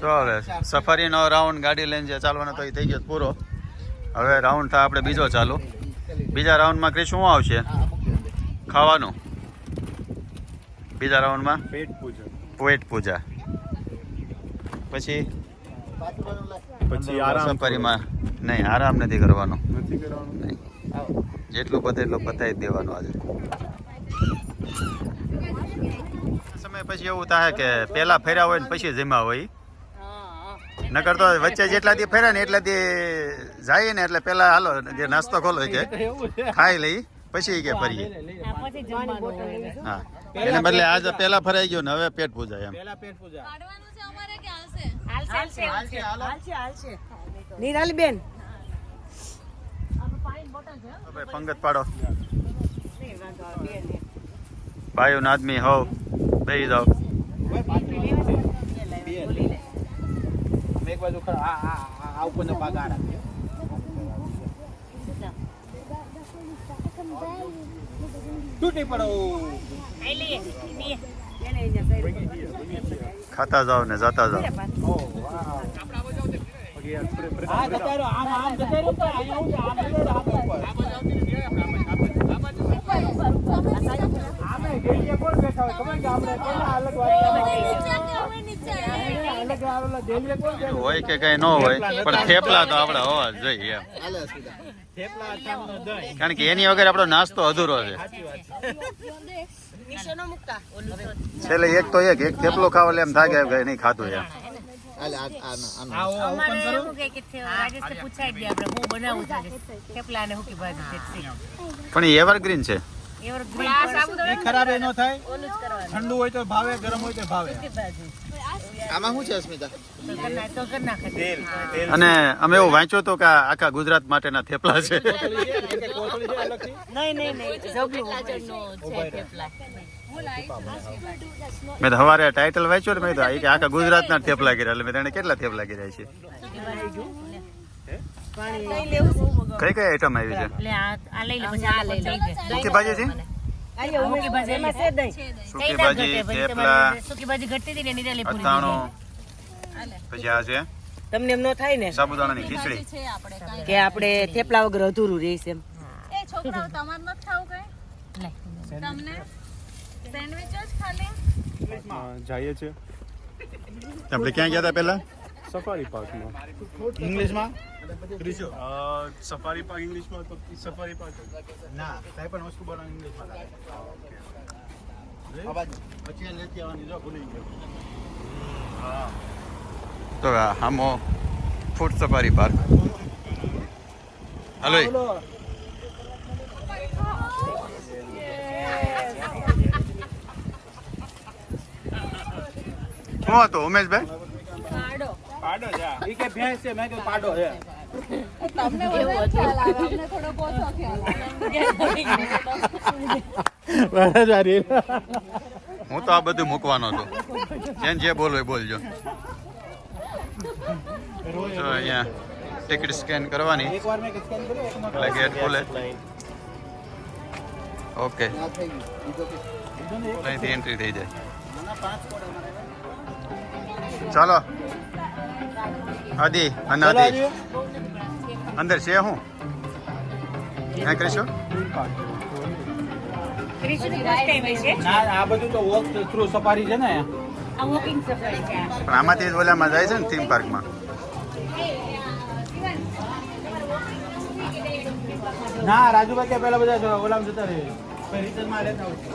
તો હવે સફારીનો રાઉન્ડ ગાડી લઈને જે ચાલવાનો તો એ થઈ ગયો પૂરો. હવે રાઉન્ડ થાય આપણે બીજો ચાલુ. બીજા રાઉન્ડમાં ક્રિશ શું આવશે? ખાવાનું. બીજા રાઉન્ડમાં? પેટ પૂજા. પેટ પૂજા. પછી? પછી આરામ સફારીમાં નહીં આરામ નથી કરવાનો. નથી કરવાનો? નહીં. જેટલું પતે એટલું પતાવી દેવાનું આજે. પછી એવું થાય કે પહેલા ફેર્યા હોય ને પછી જમ્યા હોય નકર તો વચ્ચે જેટલા દી ફેર્યા ને એટલા દી જાય ને એટલે પહેલા હાલો જે નાસ્તો ખોલો કે ખાઈ લઈ પછી કે ફરીએ. હા એને બદલે આજે પહેલા ફરાઈ ગયો ને હવે પેટ પૂજાય એમ. કાઢવાનું છે અમારે કે હાલશે? નિરાલી બેન પંગત પાડો. ભાઈ આદમી હોવ. બેહી જાઓ. એક બાજુ ખરા આ આ આ ઉપરનો ભાગ આ તૂટી પડો. ખાતા જાઓ ને જાતા જાઓ. આમ જતા રહ્યો આમ આમ કોણ બેઠા હોય ખબર કે આપણે અલગ વાત હોય કે કઈ ન હોય પણ થેપલા તો આપણે હોવા જોઈએ કારણ કે એની વગર આપણો નાસ્તો અધૂરો છે. છેલ્લે એક તો એક એક થેપલો ખાવ એટલે એમ થાય કે નહીં ખાતું એમ. પણ એ એવરગ્રીન છે. ખરાબ એ થાય. ઠંડુ હોય તો ભાવે ગરમ હોય તો ભાવે. અને અમે એવું વાંચ્યું હતું કે આખા ગુજરાત માટેના થેપલા છે. મેં તો સવારે ટાઇટલ વાંચ્યું ને મેં આખા ગુજરાતના થેપલા કર્યા. એટલે મેં તેને કેટલા થેપલા કર્યા છે? કઈ કઈ આઈટમ આવી છે? સૂકી ભાજી છે? સૂકી ભાજી થેપલા સુકી ભાજી ઘટતી હતી ને નિરાલી પૂરી અથાણું. પછી આ છે? તમને એમ ન થાય ને? સાબુદાણાની ખીચડી. છે કે આપણે થેપલા વગર અધૂરું રહીશ એમ. એ છોકરાઓ તમારે નથી ખાવું કઈ? લે. તમને? સેન્ડવિચ જ ખાલી? જઈએ છે આપણે ક્યાં ગયા હતા પહેલા? સફારી પાર્કમાં ઇંગ્લિશમાં સફારી પાર્ક ઇંગ્લિશમાં તો સફારી પાર્ક ના કાંઈ પણ વસ્તુ બનાવ ઇંગ્લિશમાં લાગે પછી લેતી આવવાની જો ભૂલી ગયો. તો હામો ફૂડ સફારી પાર્ક હાલો. શું હતું ઉમેશભાઈ? પાડો છે ઈ કે ભેંસ છે મેં કે પાડો છે. તમને થોડો ઓછો ખ્યાલ આવે. હું તો આ બધું મૂકવાનો હતો જેન જે બોલવે એ બોલજો. તો અહીંયા ટિકિટ સ્કેન કરવાની. એટલે ગેટ ખોલે. ઓકે. અહીંથી એન્ટ્રી થઈ જાય. ચાલો. આદિ અને અંદર છે હું? હા કરીશું? ના આ બધું તો વોક થ્રુ સફારી છે ને પણ આમાંથી જ ઓલામાં જાય છે ને થીમ પાર્કમાં ના રાજુભાઈ કે પેલા બધા ઓલામ જતા રહે. રિટર્નમાં લેતા આવશે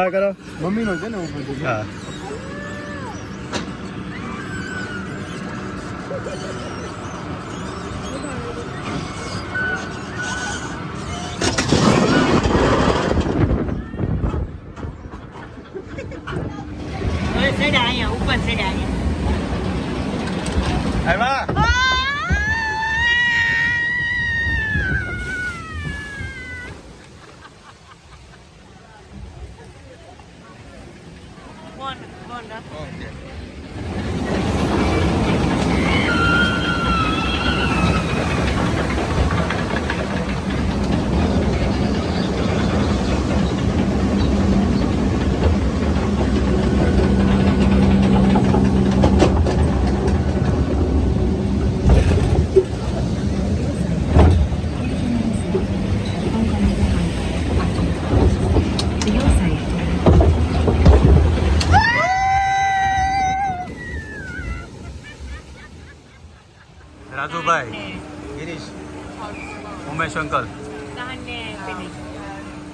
હા કરો મમ્મીનો છે ને ઉપર હા ઉપર ચડ્યા ઉપર ચડ્યા આવ્યા રાજુભાઈ ગિરીશ ઉમેશ અંકલ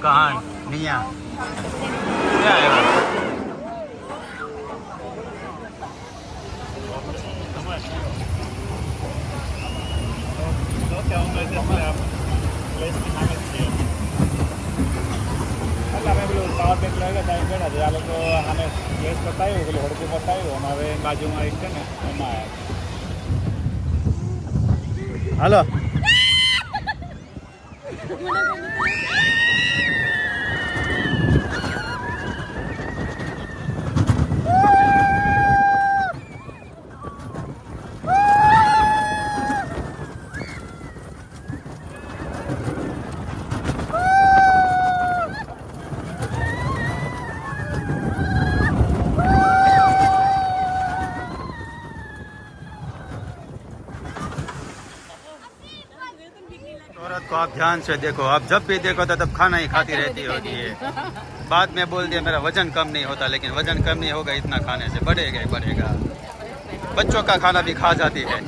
કહાન નિયા. ક્યાં આવ્યા પાવર બેંક લઈ ગયા ત્યાં ગયા આ લોકો આને ગેસ બતાવ્યું પેલું હડકું બતાવ્યું અને હવે બાજુમાં એક છે ને એમાં આવ્યા હાલો. ध्यान से देखो आप जब भी देखो तो तब खाना ही खाती रहती होती है। बाद में बोल दिया मेरा वज़न कम नहीं होता लेकिन वज़न कम नहीं होगा इतना खाने से बढ़ेगा ही बढ़ेगा। बच्चों का खाना भी खा जाती है।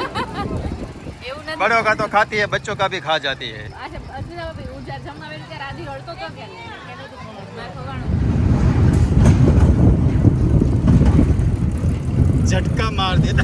बड़ों का तो खाती है बच्चों का भी खा जाती है। झटका मार देता।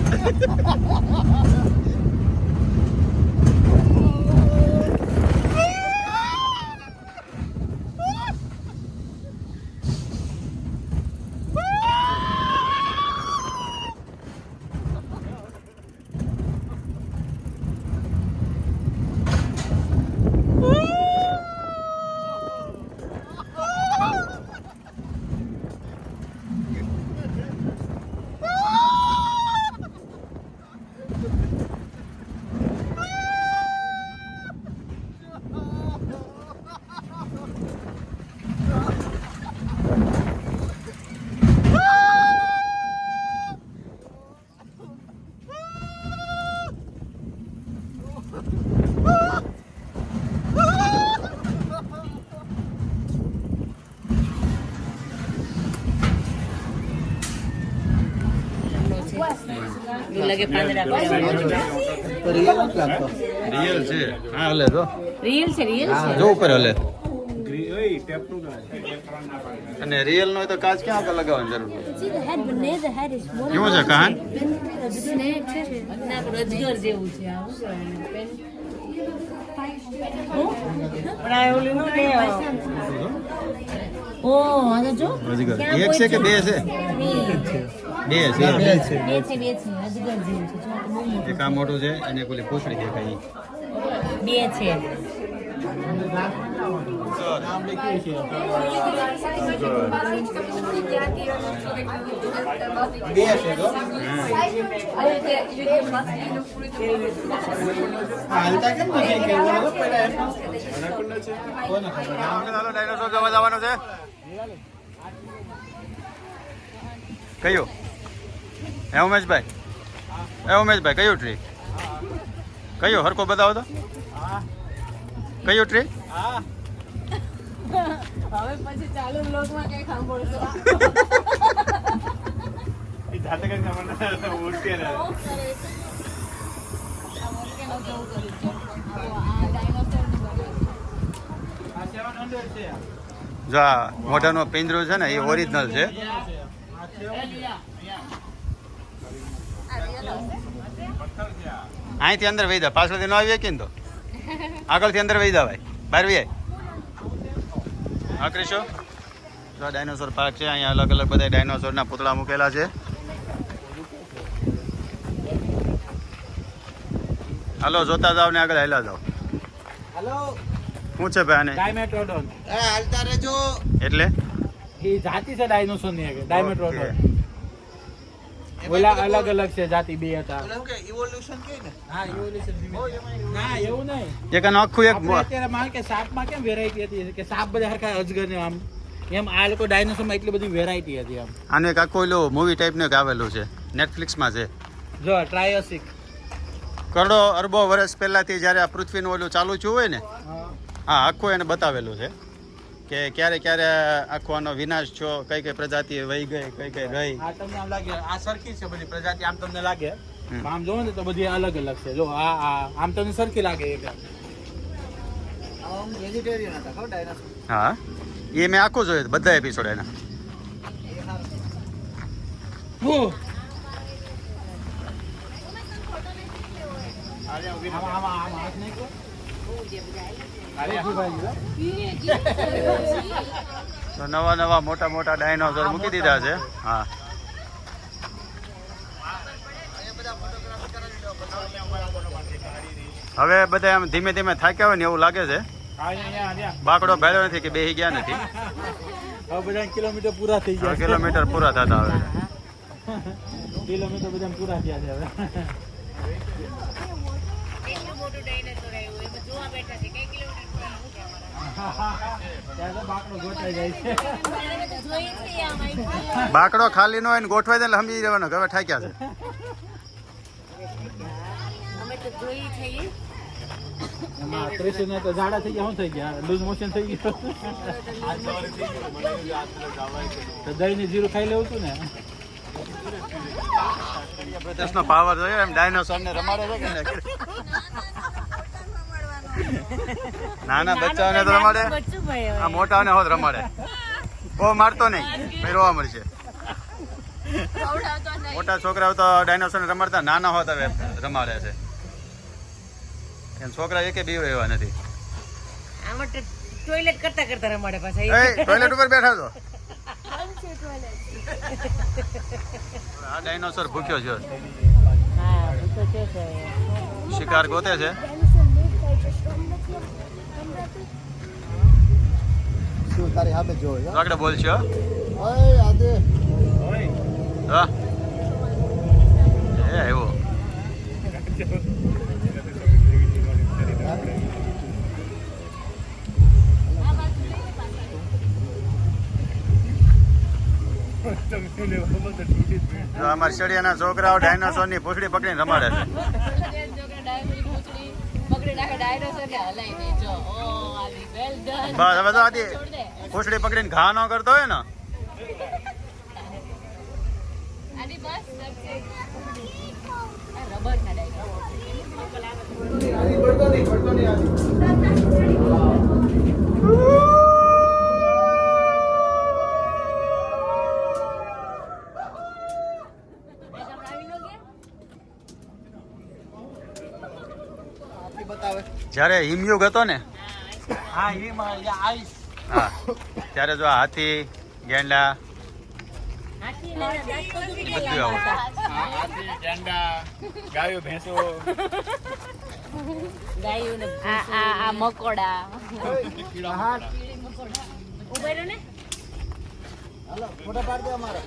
રિયલ છે હા હલે તો રિયલ છે રિયલ છે જો ઉપર હલે અને રિયલ નો હોય તો કાચ ક્યાં આગળ લગાવવાની જરૂર. કેવું છે કાન જેવું છે ઓ જો એક છે કે બે છે બે બે છે. બે છે બે છે. અજગર જેવું છે. જો બહુ મોટું એક આ મોટું છે અને એક ઓલી પૂછડી દેખાય. બે છે. બે પેલા ડાયનોસોર જોવા જવાનું છે. કયું? હે ઉમેશભાઈ? હે. ઉમેશભાઈ કયું ટ્રી કયું? હરકો બતાવો તો. કયું ટ્રી હવે પછી ચાલુ બ્લોગમાં કઈ સાંભળશો. જાતે કંઈ તમને ઉલટી રહે આ volcano જેવું કર્યું છે. આવો આ dinosaur નું બન્યું છે. આ 700 છે. જો આ મોઢાનું પિંજરું છે ને એ ઓરિજિનલ છે. અહીંથી અંદર વહી દા પાછળથી ન આવી કે તો આગળથી અંદર વહી દા ભાઈ. બહાર વી હા તો ડાયનોસોર પાર્ક છે અહીંયા અલગ અલગ બધા ડાયનોસોરના પૂતળા મૂકેલા છે. હાલો જોતા જાવ ને આગળ હેલા જાવ હાલો. શું છે ભાઈ આને? ડાયમેટ્રોડોન. હાલતા રહેજો. એટલે? એ જાતિ છે ડાયનોસોરની ડાયમેટ્રોડોન. ઓલા અલગ અલગ છે જાતિ બે હતા. ઇવોલ્યુશન કે ને. હા evolution ના એવું નહીં. એક આખું એક અત્યારે માલ કે સાપમાં કેમ વેરાયટી હતી? કે સાપ બધા હરખા અજગર ને આમ. એમ આ લોકો ડાયનોસોરમાં એટલી બધી વેરાયટી હતી આમ. આને એક આખો એલો મૂવી ટાઈપનું એક આવેલું છે. નેટફ્લિક્સમાં છે. જો ટ્રાયોસિક કરોડો અરબો વર્ષ પહેલાથી જ્યારે આ પૃથ્વીનું ઓલું ચાલુ થયું હોય ને હા આખું એને બતાવેલું છે. કે ક્યારે ક્યારે આખો આનો વિનાશ છો? કઈ કઈ પ્રજાતિ વહી ગઈ કઈ કઈ રહી? આ તમને આમ લાગે આ સરખી છે બધી પ્રજાતિ આમ તમને લાગે? આમ જોવો ને તો બધી અલગ અલગ છે. જો આ આ આમ તમને સરખી લાગે એક આમ. વેજીટેરિયન હતા ખબર ડાયનાસોર હા. એ મેં આખું જોયો બધા એપિસોડ એના. આમાં આમાં આમાં હાથ નાખ્યો? તો નવા નવા મોટા મોટા ડાયનોસોર મૂકી દીધા છે. હા. હવે બધા એમ ધીમે ધીમે થાક્યા હોય ને એવું લાગે છે. બાકડો ભેળ્યો નથી કે બેહી ગયા નથી. બધા કિલોમીટર પૂરા થઈ ગયા. કિલોમીટર પૂરા થતા હવે કિલોમીટર બધા પૂરા થયા છે હવે. મોટું ડાયનાસોર આવ્યું એમાં જોવા બેઠા છે. કઈ કિલોમીટર પૂરા હું કહેવાના? ત્યાં તો બાકડો ગોઠવાઈ જાય છે જોઈએ બાકડો ખાલી નો હોય દે એટલે સમજી જવાનો હવે ઠાક્યા છે. અમે તો જોઈ છે ઈ. તો ઝાડા થઈ ગયા શું થઈ ગયા? લૂઝ મોશન થઈ ગયું. તો દહીં ને જીરું ખાઈ લેવું હતું ને? પાવર જોયો એમ ડાયનોસોર ને રમાડે છે કે ને નાના બચ્ચાઓને તો રમાડે. આ મોટા મોટાઓને હોત રમાડે. બહુ મારતો નહીં ભાઈ રોવા મળશે. મોટા છોકરાઓ તો ડાયનોસોરને રમાડતા નાના હોત હવે રમાડે છે. એમ છોકરા એકે બીવ એવા નથી. ટોયલેટ કરતા કરતા રમાડે પાછા. ટોયલેટ ઉપર બેઠા છો? આ ડાયનોસોર ભૂખ્યો છે. શિકાર ગોતે છે. શું તારી સામે જો તો આગળ બોલ છો ઓય આદે હા. એ આવ્યો જો અમારા છોકરાઓ ડાયનોસોરની પૂછડી પકડીને રમાડે છે. બસ હવે તો આથી ખુશડી પકડીને ઘા ન કરતો હોય ને? જ્યારે હિમયુગ હતો ને હા ત્યારે જો હાથી ગેંડા બધું હાથી ગેંડા ગાયો ભેંસો. ગાયું ને આ આ આ મકોડા. ઊભા ને. હાલો ફોટા પાડ દે અમારે.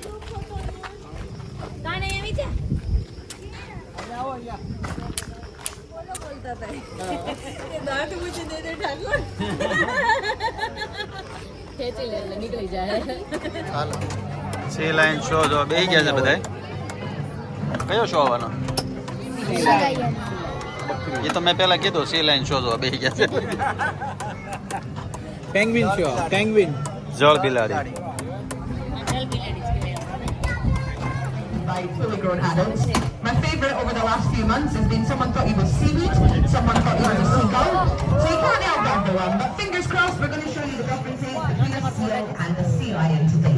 કાને એવી છે? અહીંયા. આવો અહીંયા ખેંચી લે નીકળી જાય હાલો. સી લાઈન શો જો બે ગયા છે બધાય. કયો શો આવવાનો? એ તો મેં પેલા કીધું સી લાઈન શો જો ગયા છે. પેંગ્વિન શો પેંગ્વિન જળ બિલાડી. Over the last few months has been someone thought he was seaweed, someone thought he was a seagull. So you can't help one but fingers crossed we're going to show you the differences between a seal and a sea lion today.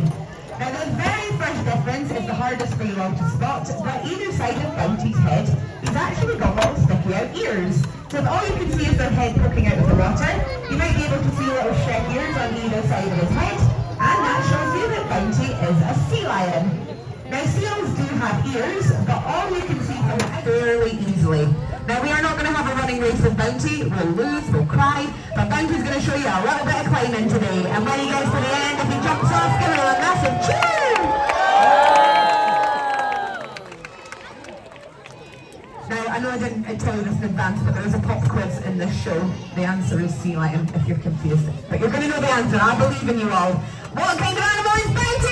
Now the very first difference is the hardest for you all to spot, but either side of Bounty's head, he's actually got little sticky out ears. So if all you can see is their head poking out of the water, you might be able to see little shrek ears on either side of his head, and that shows you that Bounty is a sea lion. Now seals do have ears, but all you can fairly easily. Now we are not going to have a running race with Bounty. We'll lose, we'll cry, but Bounty's going to show you a little bit of climbing today. And when he gets to the end, if he jumps off, give him a massive cheer! Now, I know I didn't tell you this in advance, but there is a pop quiz in this show. The answer is sea lion, if you're confused. But you're going to know the answer. I believe in you all. What kind of animal is Bounty?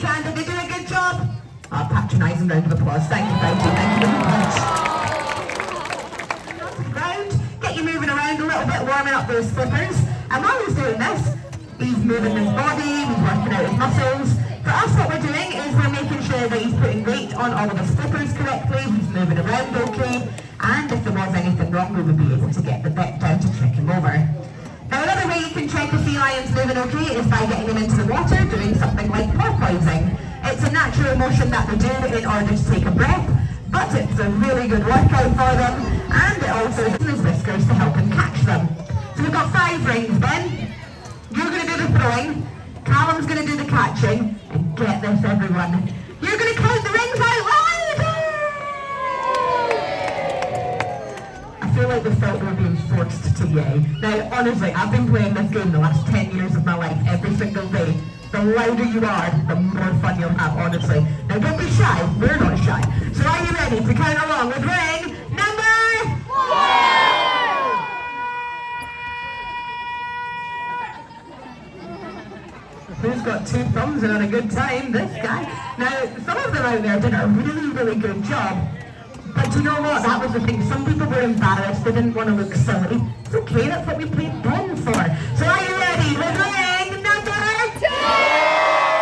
But Bounty can. Did they do a good job? A patronising round of applause. Thank you, Bounty. Thank you very much. Ground, get you moving around a little bit, warming up those flippers. And while he's doing this, he's moving his body, he's working out his muscles. For us, what we're doing is we're making sure that he's putting weight on all of his flippers correctly, he's moving around okay, and if there was anything wrong, we would be able to get the vet down to check him over. Another way you can check if sea lion's moving okay is by getting him into the water, doing something like porpoising. It's a natural motion that they do in order to take a breath, but it's a really good workout for them, and it also uses his whiskers to help him catch them. So we've got five rings, Ben. You're going to do the throwing, Callum's going to do the catching, and get this, everyone. You're going to count the rings out loud! I feel like we felt we were being forced to yay. Now, honestly, I've been playing this game the last 10 years of my life, every single day. The louder you are, the more fun you'll have, honestly. Now, don't be shy. We're not shy. So are you ready to count along with ring number... Who's got two thumbs and had a good time? This guy. Now, some of them out there did a really, really good job. But you know what? That was the thing. Some people were embarrassed. They didn't want to look silly. It's okay. That's what we played Ben for. So are you ready? With ring number two.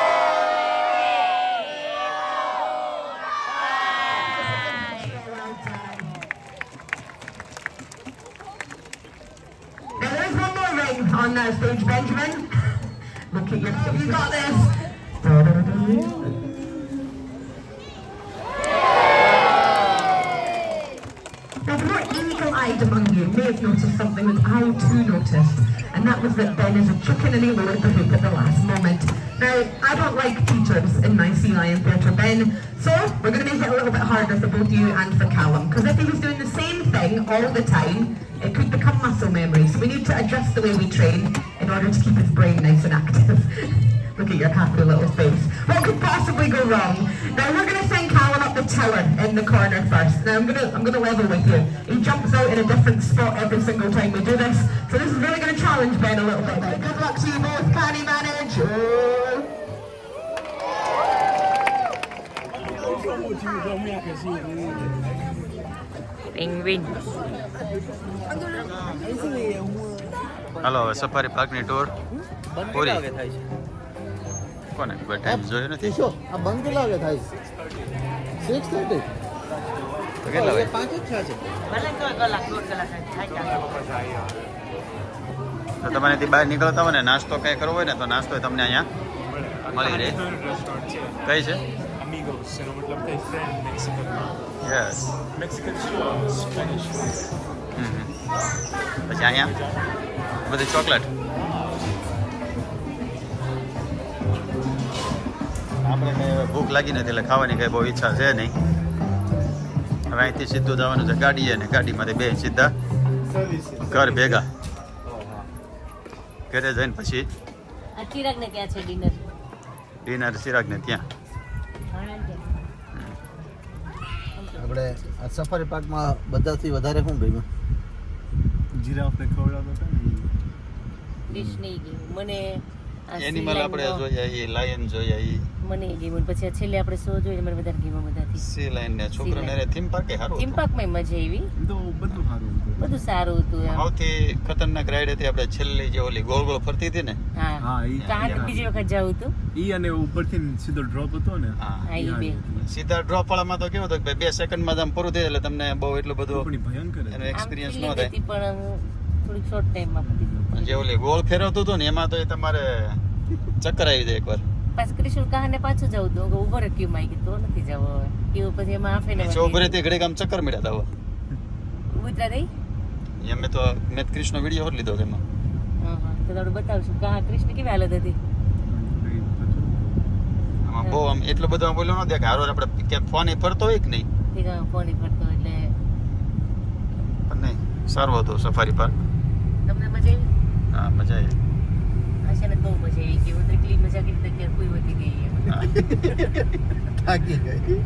There's one more ring on that stage, Benjamin. Look at your. You got this. Now, the more eagle-eyed among you may have noticed something that I too noticed, and that was that Ben is a chicken and he lowered the hoop at the last moment. Now, I don't like teachers in my Sea Lion Theatre, Ben, so we're going to make it a little bit harder for both you and for Callum, because if he was doing the same thing all the time, it could become muscle memory, so we need to adjust the way we train in order to keep his brain nice and active. Look at your happy little face. What could possibly go wrong? Now we're gonna send Callum up the tower in the corner first. Now I'm gonna I'm gonna level with you. He jumps out in a different spot every single time we do this. So this is really gonna challenge Ben a little bit. But good luck to you both. Can he manage? Oh. Penguin હાલો હવે safari પાર્કની tour પૂરી કોને કોઈ time જોયો નથી? શું આ બંધ કેટલા વાગે થાય સિક્સ થર્ટી તો કેટલા વાગે? પાંચ જ થયા છે. તો તમારે ત્યાંથી બહાર નીકળતા હોય ને નાસ્તો કંઈ કરવો હોય ને તો નાસ્તો તમને અહીંયા મળી રહે. કઈ છે? Amigos, એનો મતલબ થાય ફ્રેન્ડ મેક્સિકનમાં યસ મેક્સિકન શું સ્પેનિશ પછી અહીંયા? બધી ચોકલેટ આપણે કંઈ ભૂખ લાગી નથી એટલે ખાવાની કંઈ બહુ ઈચ્છા છે નહીં. હવે અહીંથી સીધું જવાનું છે ગાડીએ ને ગાડીમાંથી બે સીધા ઘર ભેગા. ઘરે જઈને પછી આ ચિરાગ ને ક્યાં છે ડિનર? ડિનર સિરાગને ત્યાં. આપણે આ સફારી પાર્કમાં બધાથી વધારે શું ગમ્યું જીરાફને ખવડાવતો હતો ને. ડિશ નહીં ગયું. મને એનિમલ આપણે જોઈએ એ લાયન જોઈએ એ મને એ પછી આ છેલ્લે આપણે શો જોઈએ મને વધારે ગયું બધાથી સી લાઈન ને છોકરાને થીમ પાર્ક સારું થીમ પાર્કમાં મજા આવી. તો બધું સારું હતું. બધું સારું હતું એમ. સૌથી ખતરનાક રાઈડ હતી આપણે છેલ્લી જે ઓલી ગોળ ગોળ ફરતી હતી ને? હા. હા, ઈ- કાં બીજી વખત જાવું હતું ઈ અને ઉપરથી સીધો ડ્રોપ હતો ને હા. ઈ બે. સીધા ડ્રોપ વાળામાં તો કેવું હતું કે બે સેકન્ડમાં જ આમ પૂરું થઈ એટલે તમને બહુ એટલું બધું ભયંકર એનો એક્સપિરિયન્સ ન થાય. પણ થોડીક શોર્ટ ટાઈમમાં પતી ગયું જે ઓલી ગોળ ફેરવતું હતું ને એમાં તો એ તમારે ચક્કર આવી જાય એકવાર. પાછું ક્રિશુલ કાહને પાછું જવું તો ઊભો રે ક્યુ માં કીધું નથી જવો હવે. ક્યુ પછી એમાં આફે ને ઊભો રે તે ઘડે કામ ચક્કર મળ્યા દાવા ગુજરાતી એમ મેં તો મેં ક્રિશનો વીડિયો હોત લીધો તેમાં. હા હા. તો તમને બતાવશું. કાહ ક્રિશન કેવી હાલત હતી? આમાં બહુ આમ એટલો બધો આમ બોલ્યો ન દે કે હારો આપણે ક્યાંક ફોન એ ફરતો હોય કે નહીં? ફોન એ ફરતો એટલે. પણ નહીં. સારું હતું સફારી પાર્ક તમને મજા આવી? હા મજા આવી. છે બહુ મજા આવી ગઈ. એટલી મજા કરી તો અત્યારે કોઈ વધી ગઈ થાકી ગઈ.